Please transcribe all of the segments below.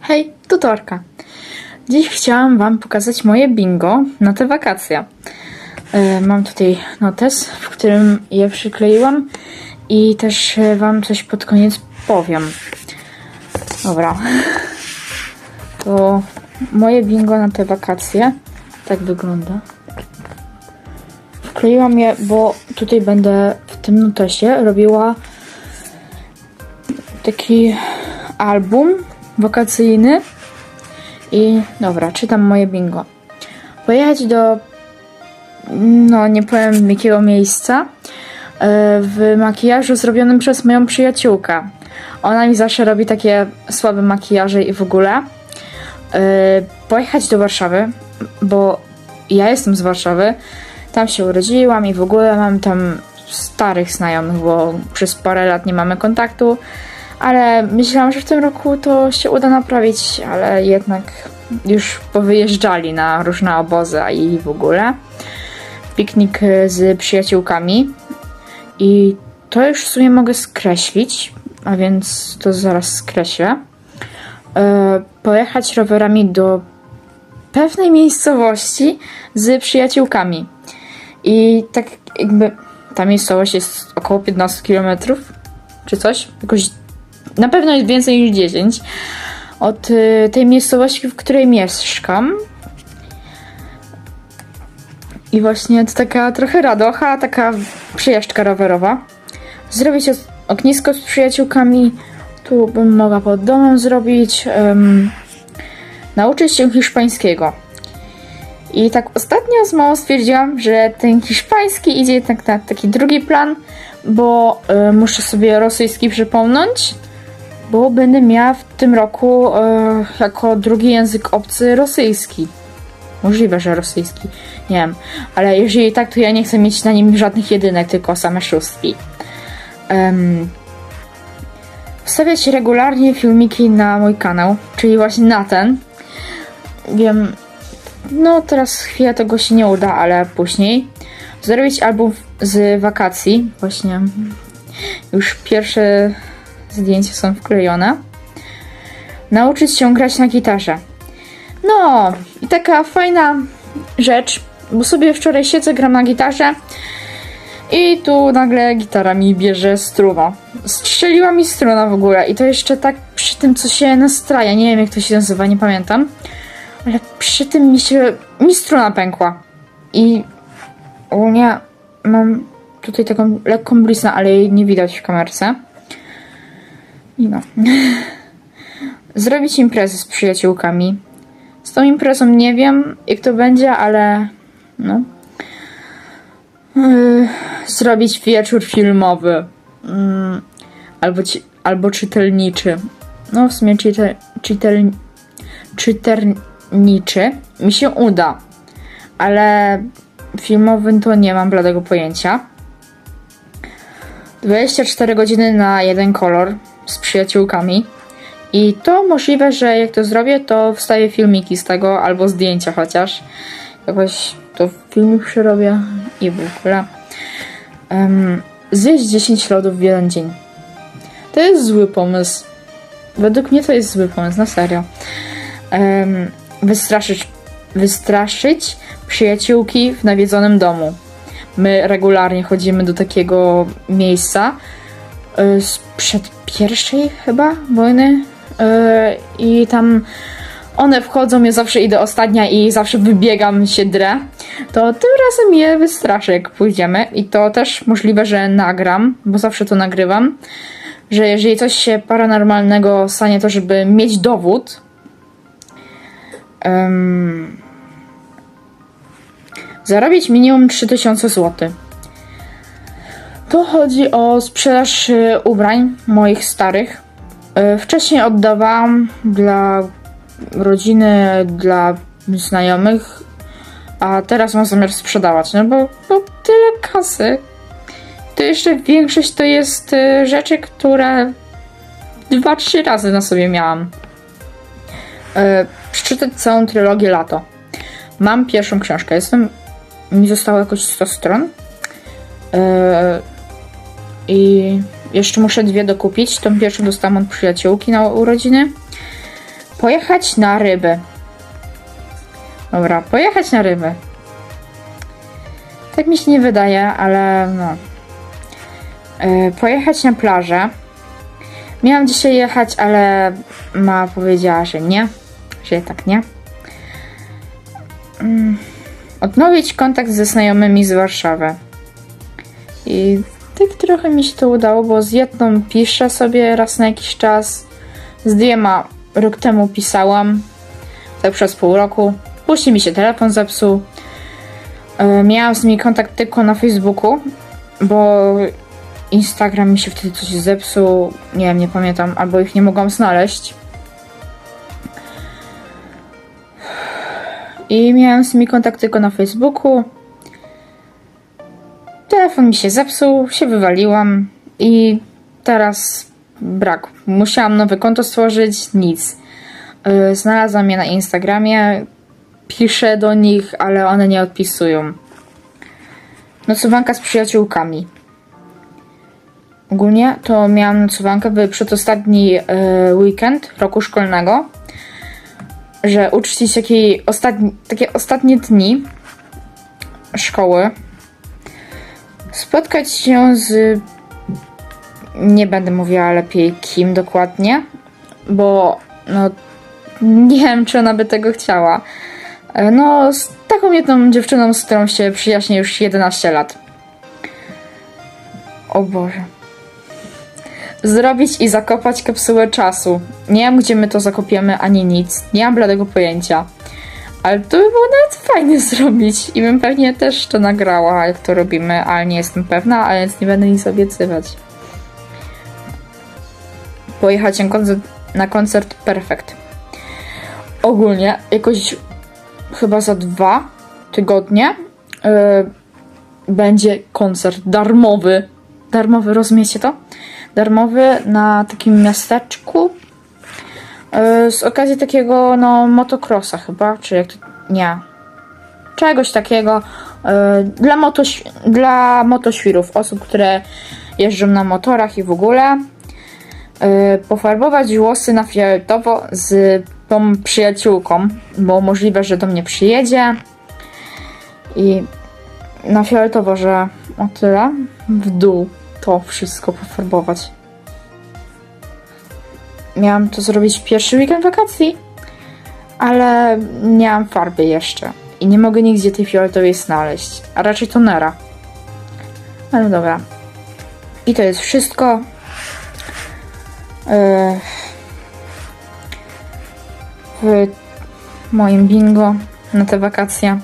Hej, tutorka. Dziś chciałam Wam pokazać moje bingo na te wakacje. E, Mam tutaj notes, w którym je przykleiłam i też Wam coś pod koniec powiem. Dobra. To moje bingo na te wakacje tak wygląda. Wkleiłam je, bo tutaj będę w tym notesie robiła taki album wakacyjny. I dobra, czytam moje bingo. Pojechać do, no nie powiem jakiego miejsca, e, w makijażu zrobionym przez moją przyjaciółkę. Ona mi zawsze robi takie słabe makijaże i w ogóle. E, Pojechać do Warszawy, bo ja jestem z Warszawy. Tam się urodziłam i w ogóle mam tam starych znajomych, bo przez parę lat nie mamy kontaktu. Ale myślałam, że w tym roku to się uda naprawić, ale jednak już powyjeżdżali na różne obozy a i w ogóle. Piknik z przyjaciółkami. I to już w sumie mogę skreślić, a więc to zaraz skreślę. E, pojechać rowerami do pewnej miejscowości z przyjaciółkami. I tak jakby ta miejscowość jest około 15 km czy coś. Jakoś na pewno jest więcej niż 10 od y, tej miejscowości, w której mieszkam. I właśnie to taka trochę radocha, taka przyjażdżka rowerowa. Zrobić ognisko z przyjaciółkami. Tu bym mogła pod domem zrobić. em, nauczyć się hiszpańskiego. I tak ostatnio z małą stwierdziłam, że ten hiszpański idzie tak na taki drugi plan, bo y, muszę sobie rosyjski przypomnieć, bo będę miała w tym roku y, jako drugi język obcy rosyjski. Możliwe, że rosyjski. Nie wiem. Ale jeżeli tak, to ja nie chcę mieć na nim żadnych jedynek, tylko same szóstki. Um, wstawiać regularnie filmiki na mój kanał, czyli właśnie na ten. Wiem, no teraz chwilę tego się nie uda, ale później. Zrobić album z wakacji. Właśnie już pierwsze zdjęcia są wklejone. Nauczyć się grać na gitarze. No, i taka fajna rzecz, bo sobie wczoraj siedzę, gram na gitarze i tu nagle gitara mi bierze struna. Strzeliła mi struna w ogóle i to jeszcze tak przy tym, co się nastraja. Nie wiem, jak to się nazywa, nie pamiętam. Ale przy tym mi się, mi struna pękła. I ogólnie mam tutaj taką lekką bliznę, ale jej nie widać w kamerce. No. Zrobić imprezę z przyjaciółkami. Z tą imprezą nie wiem, jak to będzie, ale no. Yy, zrobić wieczór filmowy. Mm, albo, ci, albo czytelniczy. No, w sumie czytel, czytel, czytelniczy mi się uda, ale filmowym to nie mam bladego pojęcia. 24 godziny na jeden kolor z przyjaciółkami. I to możliwe, że jak to zrobię, to wstawię filmiki z tego albo zdjęcia chociaż. Jakoś to filmik przerobię i w ogóle. Um, zjeść 10 lodów w jeden dzień. To jest zły pomysł. Według mnie to jest zły pomysł, na serio. Em, wystraszyć, wystraszyć przyjaciółki w nawiedzonym domu. My regularnie chodzimy do takiego miejsca sprzed pierwszej chyba wojny y, i tam one wchodzą, ja zawsze idę ostatnia i zawsze wybiegam się drę, to tym razem je wystraszę jak pójdziemy. I to też możliwe, że nagram, bo zawsze to nagrywam, że jeżeli coś się paranormalnego stanie, to żeby mieć dowód, em, zarobić minimum 3000 zł. To chodzi o sprzedaż y, ubrań moich starych. Y, Wcześniej oddawałam dla rodziny, dla znajomych, a teraz mam zamiar sprzedawać, no bo, bo tyle kasy. To jeszcze większość to jest y, rzeczy, które dwa, trzy razy na sobie miałam. Przeczytać całą trylogię Lato. Mam pierwszą książkę. Jestem. Mi zostało jakoś 100 stron. I jeszcze muszę dwie dokupić. Tą pierwszą dostałam od przyjaciółki na urodziny. Pojechać na ryby. Dobra, pojechać na ryby. Tak mi się nie wydaje, ale no. E, pojechać na plażę. Miałam dzisiaj jechać, ale ma powiedziała, że nie. Że tak nie. Mm, Odnowić kontakt ze znajomymi z Warszawy. I tak trochę mi się to udało, bo z jedną piszę sobie raz na jakiś czas. Z dwiema rok temu pisałam. Tak przez pół roku. Później mi się telefon zepsuł. E, Miałam z nimi kontakt tylko na Facebooku, bo Instagram mi się wtedy coś zepsuł. Nie wiem, nie pamiętam, albo ich nie mogłam znaleźć. I miałam z nimi kontakt tylko na Facebooku. Telefon mi się zepsuł, się wywaliłam i teraz brak. Musiałam nowe konto stworzyć, nic. Yy, Znalazłam je na Instagramie, piszę do nich, ale one nie odpisują. Nocowanka z przyjaciółkami. Ogólnie to miałam nocowankę w przedostatni e, weekend roku szkolnego, że uczcić ostatni, takie ostatnie dni szkoły, spotkać się z. Nie będę mówiła lepiej kim dokładnie, bo no, nie wiem, czy ona by tego chciała. E, No, z taką jedną dziewczyną, z którą się przyjaźnię już 11 lat. O Boże. Zrobić i zakopać kapsułę czasu. Nie wiem, gdzie my to zakopiemy, ani nic. Nie mam bladego pojęcia. Ale to by było nawet fajnie zrobić. I bym pewnie też to nagrała, jak to robimy, ale nie jestem pewna, a więc nie będę nic obiecywać. Pojechać na koncert, na koncert Perfect. Ogólnie, jakoś chyba za dwa tygodnie yy, będzie koncert darmowy. Darmowy, rozumiecie to? Darmowy na takim miasteczku z okazji takiego, no, motocrossa chyba, czy jak to, nie, czegoś takiego yy, dla, motoś, dla motoświrów, osób, które jeżdżą na motorach i w ogóle. Yy, pofarbować włosy na fioletowo z tą przyjaciółką, bo możliwe, że do mnie przyjedzie. I na fioletowo, że o tyle. W dół to wszystko pofarbować. Miałam to zrobić w pierwszy weekend wakacji, ale nie mam farby jeszcze. I nie mogę nigdzie tej fioletowej znaleźć, a raczej tonera. Ale dobra. I to jest wszystko. Yy, w moim bingo na te wakacje.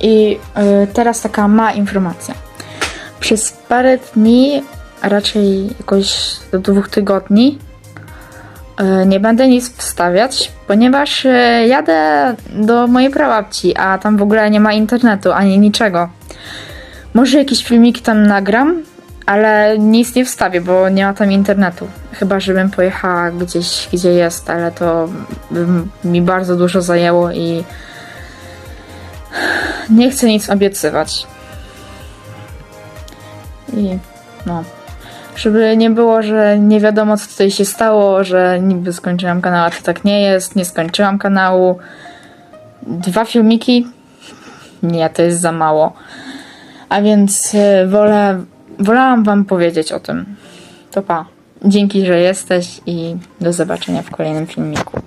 I y, teraz taka ma informacja. Przez parę dni, a raczej jakoś do dwóch tygodni, y, nie będę nic wstawiać, ponieważ y, jadę do mojej prababci, a tam w ogóle nie ma internetu ani niczego. Może jakieś filmiki tam nagram, ale nic nie wstawię, bo nie ma tam internetu. Chyba, żebym pojechała gdzieś, gdzie jest, ale to mi bardzo dużo zajęło i nie chcę nic obiecywać. I no. Żeby nie było, że nie wiadomo, co tutaj się stało, że niby skończyłam kanał, a to tak nie jest, nie skończyłam kanału. Dwa filmiki? Nie, to jest za mało. A więc y, wolę, wolałam Wam powiedzieć o tym. To pa. Dzięki, że jesteś i do zobaczenia w kolejnym filmiku.